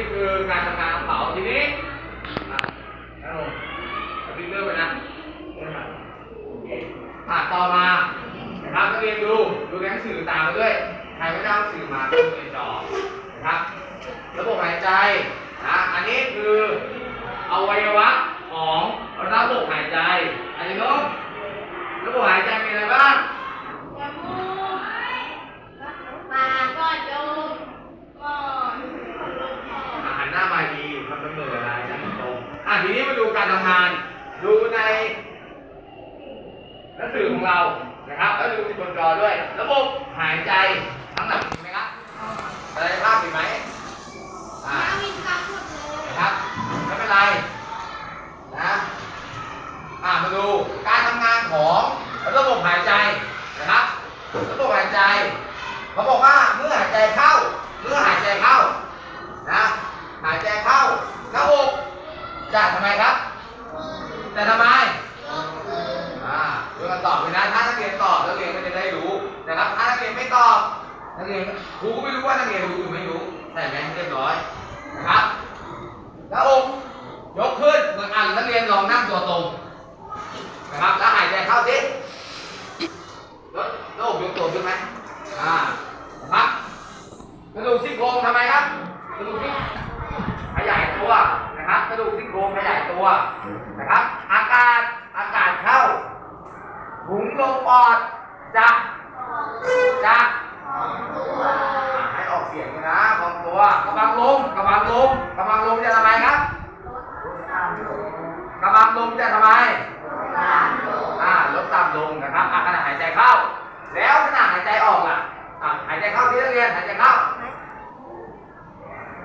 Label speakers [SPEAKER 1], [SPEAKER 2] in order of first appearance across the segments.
[SPEAKER 1] นี่คือการทำงานของเขาทีนี้อะนั่งลงเอาพิมพ์เริ่มไปนะอะต่อมานะครับนักเรียนดูดูหนังสือตามมาด้วยใครไม่ได้หนังสือมาก็ดูในจอนะครับระบบหายใจนะอันนี้คืออวัยวะของระบบหายใจอันนี้น้องระบบหายใจมีอะไรบ้าง
[SPEAKER 2] จมูกปากก้อนจมูกก้อนลมคอ
[SPEAKER 1] อาหารหน้ามาดีทำดำเนินอะไรนั่งตรงอะทีนี้มาดูการทำงาน ดูในหนังสือของเรานะครับ แล้วดูบนจอด้วย ระบบหายใจทั้งหลังเห็นไหมครับอะไรภาพเห็นไหมอ่า
[SPEAKER 2] น้ำมีกำหมดเลย
[SPEAKER 1] นะครับไม่เป็นไรนะอ่ามาดูการทำงานของระบบหายใจนะครับ ระบบหายใจ เขาบอกว่าเมื่อหายใจเข้า เมื่อหายใจเข้านะหายใจเข้าหน้าอกจะทำไมครับ จะทำไม
[SPEAKER 2] ยกมือ
[SPEAKER 1] อ่าดูกันตอบเลยนะ ถ้านักเรียนตอบนักเรียนก็จะได้รู้นะครับ ถ้านักเรียนไม่ตอบนักเรียนครูก็ไม่รู้ว่านักเรียนรู้หรือไม่รู้ใส่ไหมให้เรียบร้อยนะครับหน้าอกยกขึ้นเหมือนอ่านนักเรียนลองนั่งตัวตรงนะครับ แล้วหายใจเข้าสิยกหน้าอกยกตัวขึ้นไหมอ่านะครับกระดูกซี่โครงทำไมครับกระดูกซี่ขยายตัวนะครับกระดูกซี่โครงขยายตัวนะครับ อากาศอากาศเข้า ถุงลมปอดจะจะอ่าให้ออกเสียงด้วยนะพองตัวกระบังลมกระบังลมกระบังลมจะทำไมครับ กระบังลมจะทำไมอ่าลดต่ำลงนะครับอะขณะหายใจเข้า แล้วขณะหายใจออกล่ะอะหายใจเข้าที่นักเรียนหายใจเข้า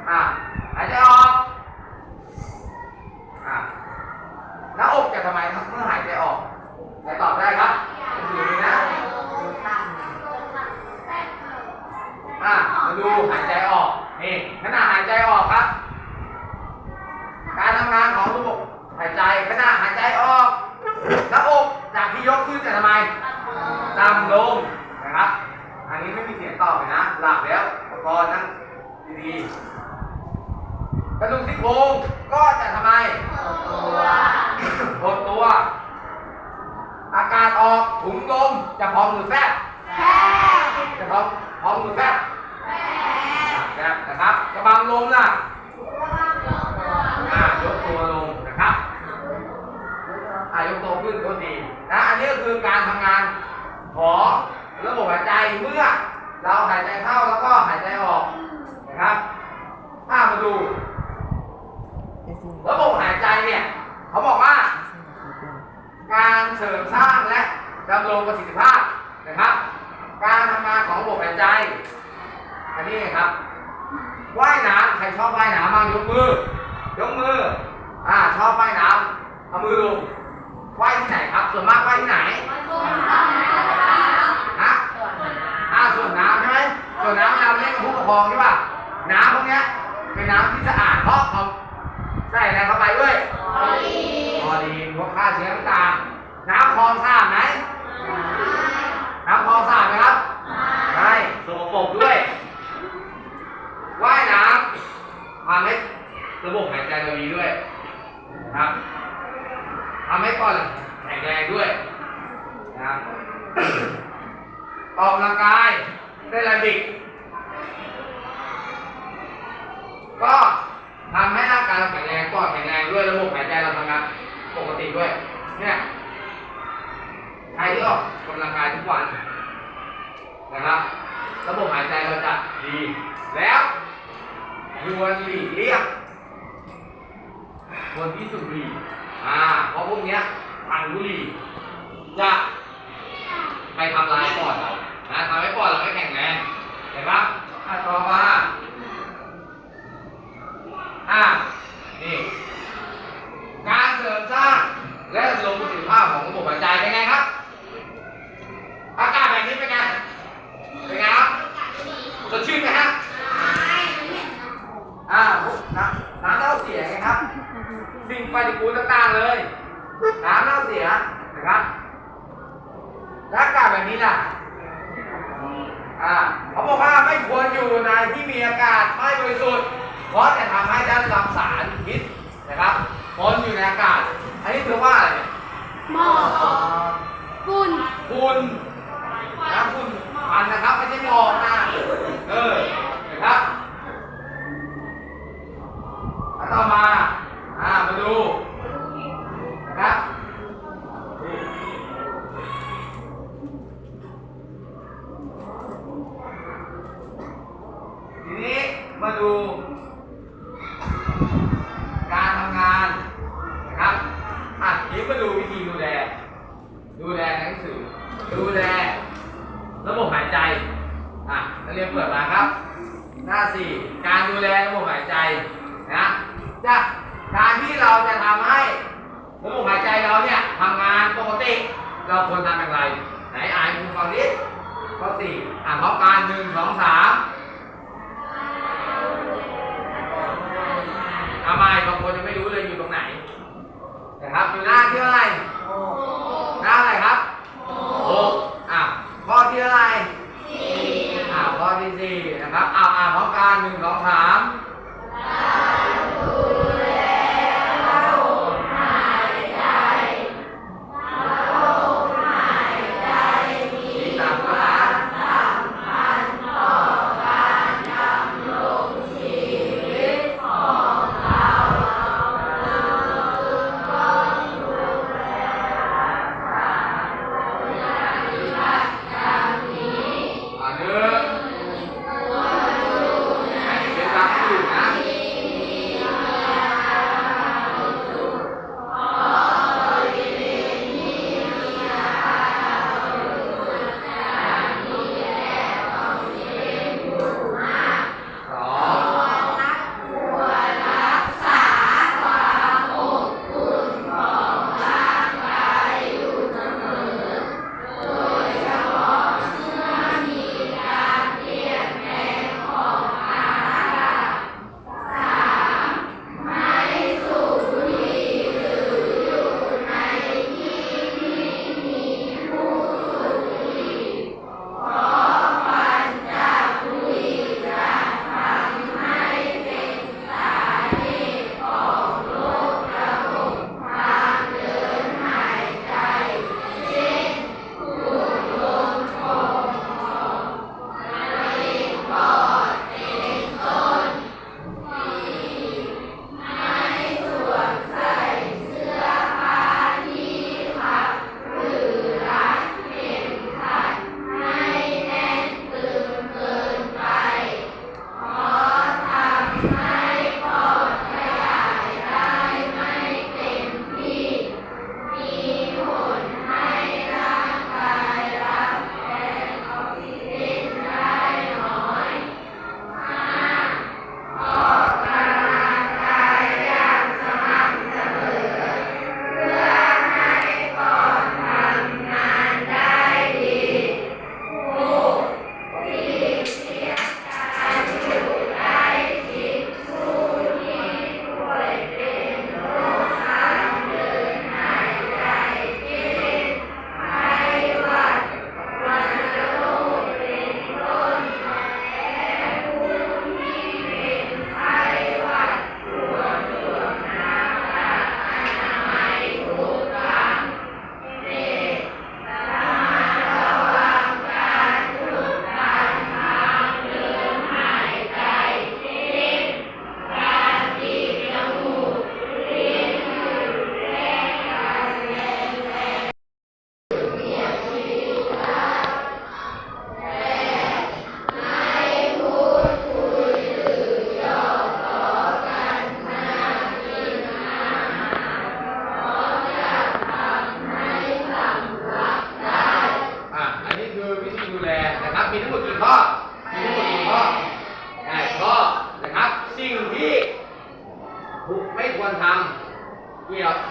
[SPEAKER 1] อะหายใจออกอะหน้าอกจะทำไมครับเมื่อหายใจออกจะตอบได้ครับหนังสือมีนะอะมาดูหายใจออกนี่ขณะหายใจออกครับ การทำงานของระบบหายใจขณะหายใจออกหน้าอกจากที่ยกขึ้นจะทำไมต่ำลงนะครับ อันนี้ไม่มีเสียงตอบเลยนะ หลับแล้วอุปกรณ์นั่งดีๆ กระดูกซี่โครงก็จะทำไมหดตัว อากาศออกถุงลมจะพองหรือแฟบจะพองพองหรือแฟบแฟบนะครับ กระบังลมล่ะ อ่ายกตัวลงนะครับอ่ายกตัวขึ้นก็ดีนะอันนี้ก็คือการทำงานของระบบหายใจ เมื่อ เราหายใจเข้าแล้วก็หายใจออกนะครับถ้ามาดู ระบบหายใจเนี่ย เขาบอกว่า การเสริมสร้างและดำรงประสิทธิภาพนะครับ การทำงานของระบบหายใจ อันนี้ครับ ว่ายน้ำใครชอบว่ายน้ำบ้างยกมือ ยกมือ อ่าชอบว่ายน้ำเอามือลงว่ายที่ไหนครับ ส่วนมากว่ายที่ไหนฮะอ่าส่วนน้ำใช่ไหมส่วนน้ำเราเล่นกับผู้ปกครองใช่ป่ะน้ำพวกเนี้ยเป็นน้ำที่สะอาดเพราะเขาใส่อะไรเข้าไปด้วยคลอรีนพวกฆ่าเชื้อต่างๆน้ำคลองสะอาดไหมน้ำคลองสะอาดไหมครับใช่สกปรกด้วย ว่ายน้ำทำให้ระบบหายใจเราดีด้วยนะครับทำให้ปอดแข็งแรงด้วยนะครับ ออกกำลังกายเต้นแอโรบิก ก็ทำให้ร่างกายเราแข็งแรงปอดแข็งแรงด้วยระบบหายใจเราทำงานปกติด้วย เนี่ยใครที่ออกกำลังกายทุกวันนะครับ ระบบหายใจเราจะดี แล้วควรหลีกเลี่ยงควรที่สุดบุหรี่อ่าเพราะพวกเนี้ยพันบุหรี่จะไปทำลายปอดเรานะทำให้ปอดเราไม่แข็งแรงเห็นปะอะต่อมา อ่า นี่ การเสริมสร้างและลงประสิทธิภาพของระบบหายใจเป็นไงครับ อากาศแบบนี้เป็นไง เป็นไงครับสดชื่นไหมฮะ อ่าพวกน้ำน้ำเน่าเสียไงครับ สิ่งปฏิกูลต่างๆเลยน้ำเน่าเสียนะครับแล้วอากาศแบบนี้ล่ะอ่าเขาบอกว่าไม่ควรอยู่ในที่มีอากาศไม่บริสุทธิ์เพราะจะทำให้ได้รับสารพิษนะครับปนอยู่ในอากาศ อันนี้คือว่าอะไรเนี่ย
[SPEAKER 2] หมอกฝุ่น
[SPEAKER 1] ฝุ่นนะฝุ่นมันนะครับไม่ใช่หมอกนะเออนะครับแล้วต่อมาอ่า มาดูนะครับทีนี้มาดู การทำงานนะครับ อะทีนี้มาดูวิธีดูแล ดูแลหนังสือ ดูแล ระบบหายใจ อะนักเรียนเปิดมาครับ หน้าสี่การดูแลระบบหายใจนะจากการที่เราจะทำให้ระบบหายใจเราเนี่ยทำงานปกติ เราควรทำอย่างไร ไหนอ่านคุณฟังดิข้อสี่อ่านพร้อมกันหนึ่งสองสามทำไมบางคนยังไม่รู้เลยอยู่ตรงไหนนะครับอยู่หน้าที่อะไรหน้าอะไรครับหกอะข้อที่อะไรอ่าข้อที่สี่นะครับอ่าอ่านพร้อมกันหนึ่งสองสาม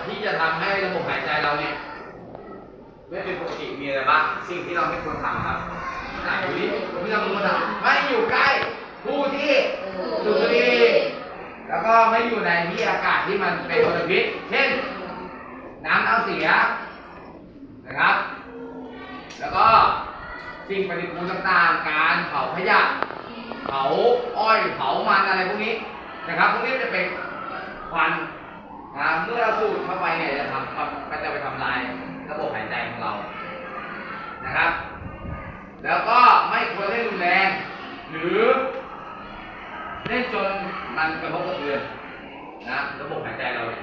[SPEAKER 1] ที่จะทำให้ระบบหายใจเราเนี่ยไม่เป็นปกติมีอะไรบ้างสิ่งที่เราไม่ควรทำครับอะดูดิที่เราไม่ควรทำไม่อยู่ใกล้ผู้ที่สูบบุหรี่แล้วก็ไม่อยู่ในที่อากาศที่มันเป็นมลพิษเช่น น้ำเน่าเสียนะครับ แล้วก็สิ่งปฏิกูลต่างๆ การเผาขยะ เผาอ้อย เผามันอะไรพวกนี้นะครับ พวกนี้จะเป็นควัน นะเมื่อเราสูดเข้าไปเนี่ยจะทำมันจะไปทำลายระบบหายใจของเรา นะครับ แล้วก็ไม่ควรเล่นรุนแรง หรือ เล่นจนมันกระทบกระเทือนนะระบบหายใจเราเนี่ย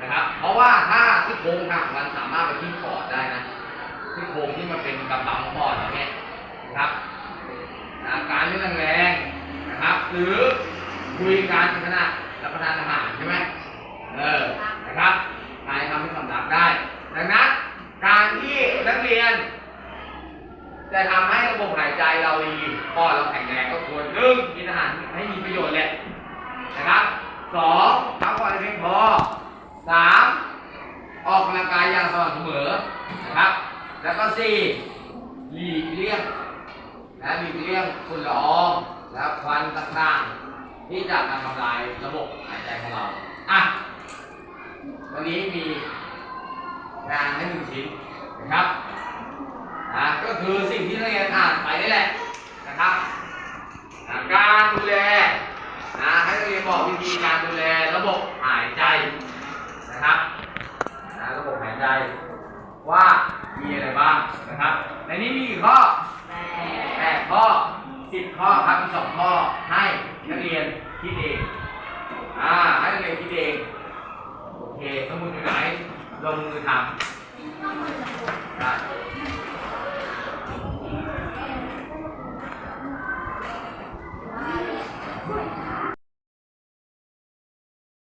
[SPEAKER 1] นะครับ เพราะว่าถ้าที่โครงหักมันสามารถไปที่ปอดได้นะที่โครงที่มันเป็นกำบังปอดเราเนี่ยนะครับนะการเล่นแรงๆนะครับ หรือคุยกันขณะรับประทานอาหารใช่ไหมเออนะครับการทำให้สำลักได้ ดังนั้นการที่นักเรียน จะทำให้ระบบหายใจเราดีปอดเราแข็งแรงก็ควรหนึ่งกินอาหารให้มีประโยชน์แหละนะครับสองพักผ่อนให้เพียงพอสามออกกำลังกายอย่างสม่ำเสมอนะครับ แล้วก็สี่หลีกเลี่ยงนะหลีกเลี่ยงฝุ่นละอองและควันต่างๆที่จะทำลายระบบหายใจของเราอะวันนี้มี ข้อครับมีสองข้อให้นักเรียนคิดเองอ่าให้นักเรียนคิดเองโอเคสมุดอยู่ไหนลงมือทำได้